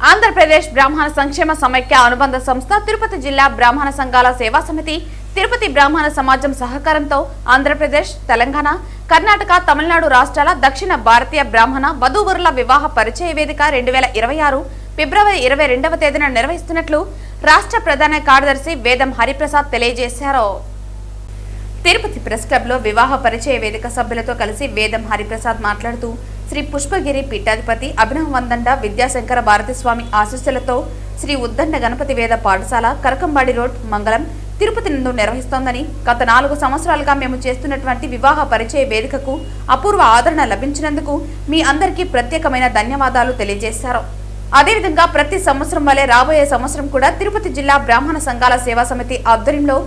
ఆంధ్రప్రదేశ్ బ్రాహ్మణ సంక్షేమ సమైక్య అనుబంధ సంస్థ తిరుపతి జిల్లా బ్రాహ్మణ సంఘాల సేవా సమితి తిరుపతి బ్రాహ్మణ సమాజం సహకారంతో ఆంధ్రప్రదేశ్ తెలంగాణ కర్ణాటక తమిళనాడు రాష్ట్రాల దక్షిణ భారతీయ బ్రాహ్మణ వధూవరుల వివాహ పరిచయ వేదిక రెండు వేల ఇరవై ఆరు ఫిబ్రవరి ఇరవై రెండవ తేదీన నిర్వహిస్తున్నట్లు రాష్ట్ర ప్రధాన కార్యదర్శి వేదం హరిప్రసాద్ తెలియజేశారు. తిరుపతి ప్రెస్ క్లబ్లో వివాహ పరిచయ వేదిక సభ్యులతో కలిసి వేదం హరిప్రసాద్ మాట్లాడుతూ శ్రీ పుష్పగిరి పీఠాధిపతి అభినవ్ వందండ విద్యాశంకర భారతిస్వామి ఆశీస్సులతో శ్రీ ఉద్దండ గణపతి వేద పాఠశాల కరకంబాడి రోడ్ మంగళం తిరుపతి నందు నిర్వహిస్తోందని గత నాలుగు సంవత్సరాలుగా మేము చేస్తున్నటువంటి వివాహ పరిచయ వేదికకు అపూర్వ ఆదరణ లభించినందుకు మీ అందరికీ ప్రత్యేకమైన ధన్యవాదాలు తెలియజేశారు. అదేవిధంగా ప్రతి సంవత్సరం వలె రాబోయే సంవత్సరం కూడా తిరుపతి జిల్లా బ్రాహ్మణ సంఘాల సేవా సమితి ఆధ్వర్యంలో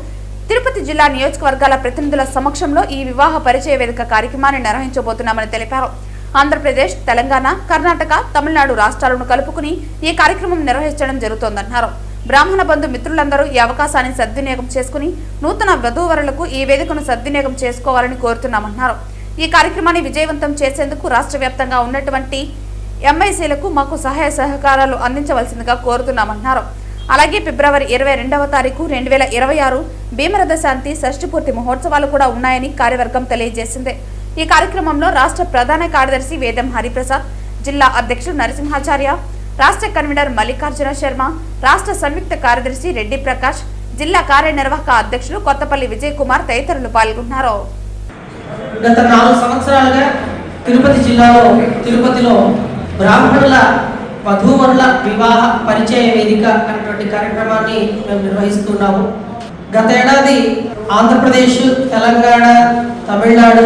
తిరుపతి జిల్లా నియోజకవర్గాల ప్రతినిధుల సమక్షంలో ఈ వివాహ పరిచయ వేదిక కార్యక్రమాన్ని నిర్వహించబోతున్నామని తెలిపారు. ఆంధ్రప్రదేశ్ తెలంగాణ కర్ణాటక తమిళనాడు రాష్ట్రాలను కలుపుకుని ఈ కార్యక్రమం నిర్వహించడం జరుగుతోందన్నారు. బ్రాహ్మణ బంధు మిత్రులందరూ ఈ అవకాశాన్ని సద్వినియోగం చేసుకుని నూతన వధూవరులకు ఈ వేదికను సద్వినియోగం చేసుకోవాలని కోరుతున్నామన్నారు. ఈ కార్యక్రమాన్ని విజయవంతం చేసేందుకు రాష్ట్ర వ్యాప్తంగా ఉన్నటువంటి ఎంఐసీలకు మాకు సహాయ సహకారాలు అందించవలసిందిగా కోరుతున్నామన్నారు. అలాగే ఫిబ్రవరి ఇరవై రెండవ తారీఖు రెండు వేల ఇరవై ఆరు భీమరథ శాంతి షష్ఠపూర్తి మహోత్సవాలు కూడా ఉన్నాయని కార్యవర్గం తెలియజేసింది. ఈ కార్యక్రమంలో రాష్ట్ర ప్రధాన కార్యదర్శి వేదం హరిప్రసాద్ జిల్లా అధ్యక్షుడు నరసింహాచార్య రాష్ట్ర కన్వీనర్ మల్లికార్జున శర్మ రాష్ట్ర సంయుక్త కార్యదర్శి రెడ్డి ప్రకాష్ జిల్లా కార్యనిర్వాహక అధ్యక్షులు కొత్తపల్లి విజయ్ కుమార్ తదితరులు పాల్గొన్నారు. గత నాలుగు సంవత్సరాలుగా తిరుపతి జిల్లాలో తిరుపతిలో బ్రాహ్మణుల వధూవరుల వివాహ పరిచయ వేదిక అనేటువంటి కార్యక్రమాన్ని మేము నిర్వహిస్తున్నాము. గత ఏడాది ఆంధ్రప్రదేశ్ తెలంగాణ తమిళనాడు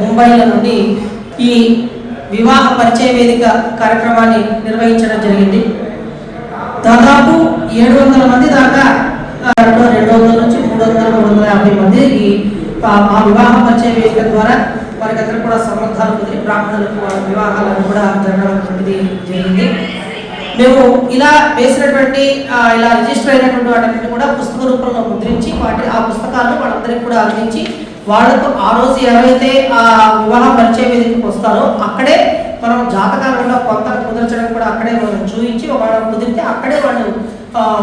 ముంబైలో నుండి ఈ వివాహ పరిచయ వేదిక కార్యక్రమాన్ని నిర్వహించడం జరిగింది. దాదాపు ఏడు వందల మంది దాకా రెండు రెండు వందల నుంచి మూడు వందల మూడు వందల యాభై మంది ఈ ఆ వివాహ పరిచయ వేదిక ద్వారా వారికి అందరూ కూడా సంబంధాలు కుదిరి బ్రాహ్మణులకు వివాహాలను కూడా జరగడం అనేటువంటిది జరిగింది. మేము ఇలా వేసినటువంటి ఇలా రిజిస్టర్ అయినటువంటి వాటిని కూడా పుస్తక రూపంలో ముద్రించి వాటి ఆ పుస్తకాలను వాళ్ళందరికీ కూడా అందించి వాళ్ళతో ఆ రోజు ఎవరైతే ఆ వివాహ పరిచయ వేదికకు వస్తారో అక్కడే మనం జాతకాలంలో కొంత కుదర్చడం కూడా అక్కడే మనం చూపించి వాళ్ళ కుదిరితే అక్కడే వాళ్ళు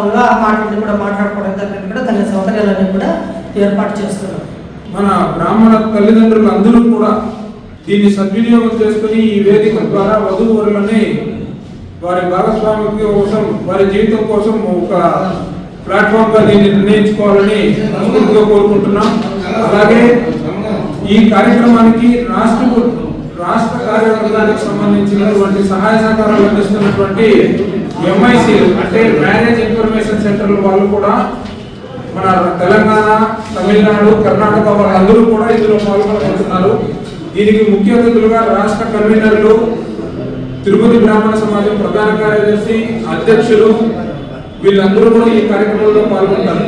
వివాహ మాటలు కూడా మాట్లాడుకోవడం దగ్గర కూడా. తన సౌకర్యాలన్నీ కూడా ఏర్పాటు చేస్తున్నారు. మన బ్రాహ్మణ తల్లిదండ్రులు అందరూ కూడా దీన్ని సద్వినియోగం చేసుకుని ఈ వేదిక ద్వారా వధూవరులని వారి భాగస్వామ్యం కోసం వారి జీవితం కోసం ఒక ప్లాట్ఫామ్గా దీన్ని నిర్ణయించుకోవాలని మనస్ఫూర్తిగా కోరుకుంటున్నాం. అలాగే ఈ కార్యక్రమానికి రాష్ట్ర రాష్ట్ర కార్యవర్గానికి సంబంధించినటువంటి సహాయ సహకారాలు అందిస్తున్నటువంటి ఎంఐసి అంటే మ్యారేజ్ ఇన్ఫర్మేషన్ సెంటర్ల వాళ్ళు కూడా మన తెలంగాణ తమిళనాడు కర్ణాటక వాళ్ళందరూ కూడా ఇందులో పాల్గొనబోతున్నారు దీనికి ముఖ్య అతిథులుగా రాష్ట్ర కన్వీనర్లు తిరుపతి బ్రాహ్మణ సమాజం ప్రధాన కార్యదర్శి అధ్యక్షులు వీళ్ళందరూ కూడా ఈ కార్యక్రమంలో పాల్గొంటారు.